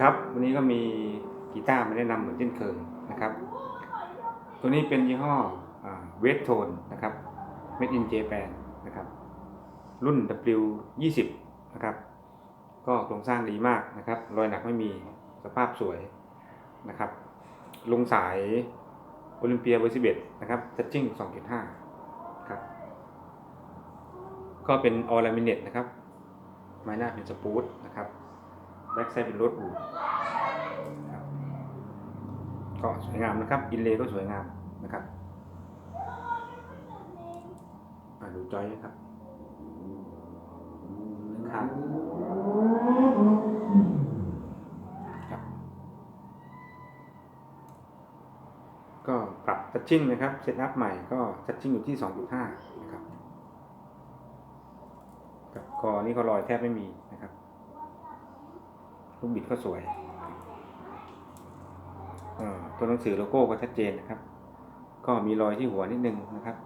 ครับ วันนี้ก็มีกีตาร์มาแนะนำเหมือนเช่นเคยนะครับ ตัวนี้เป็นยี่ห้อเวทโทนนะครับ Made in Japan นะครับ รุ่น W 20 นะครับ ก็โครงสร้างดีมากนะครับ รอยหนักไม่มีสภาพสวยนะครับ ลงสายโอลิมเปียเบอร์11นะครับทัชชิ่ง2.5ครับ ก็เป็นออลามิเนตนะครับ ไม้หน้าเป็นสปูตนะครับ แบ็กไซด์เป็นรถอูก็สวยงามนะครับ อินเลก็สวยงามนะครับดูจอยนะครับข้างครับก็ปรับทัชชิ่งนะครับ เซตอัพใหม่ก็ทัชชิ่งอยู่ที่ 2.5 นะครับกับกอนี่ก็รอยแทบไม่มี ลูกบิดก็สวยอ่อตัวหนังสือโลโก้ก็ชัดเจนนะครับ ก็มีรอยที่หัวนิดนึงนะครับ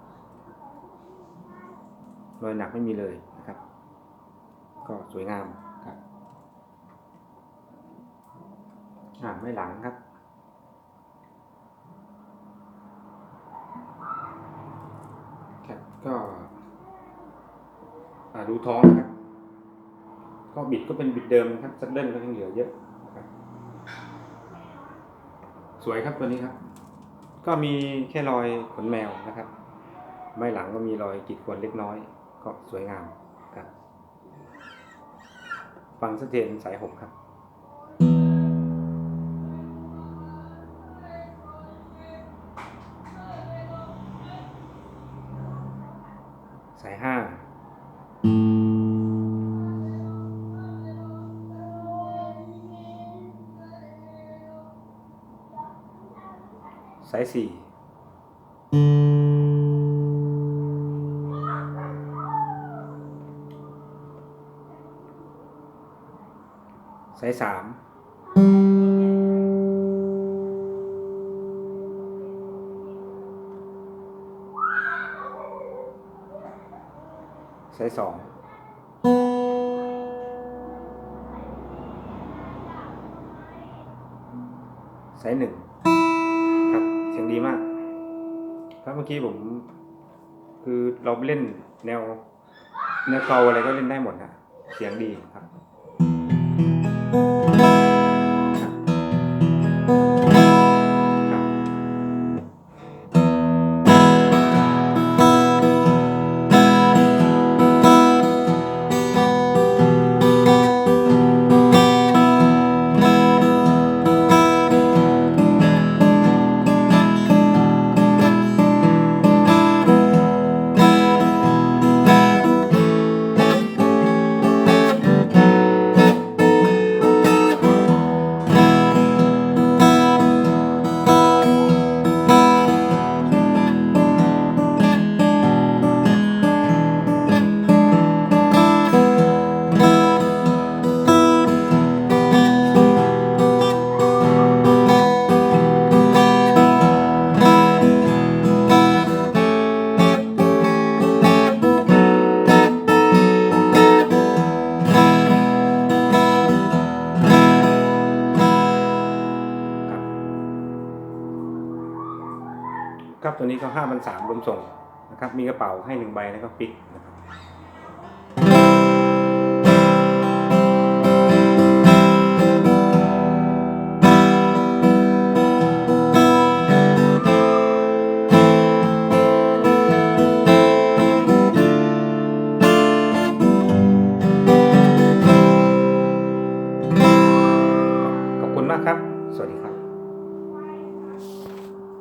รอยหนักไม่มีเลยนะครับ ก็สวยงามครับอ่าไม่หลังครับครับก็อ่าดูท้องครับ ก็บิดก็เป็นบิดเดิมนะครับซัดเดิลก็ยังเหลือเยอะนะครับ สวยครับตัวนี้ครับ ก็มีแค่รอยขนแมวนะครับ ไม่หลังก็มีรอยกีดข่วนเล็กน้อย ก็สวยงามครับ ฟังสเตนสายหกครับสายห้า สายสี่สายสามสายสองสายหนึ่ง ดีมากถ้าเมื่อกี้ผม คือเราเล่นแนว แนวเกาอะไรก็เล่นได้หมดนะเสียงดีครับครับ ครับตัวนี้ก็ห้าพันสามรวมส่งนะครับ มีกระเป๋าให้หนึ่งใบแล้วก็ปิก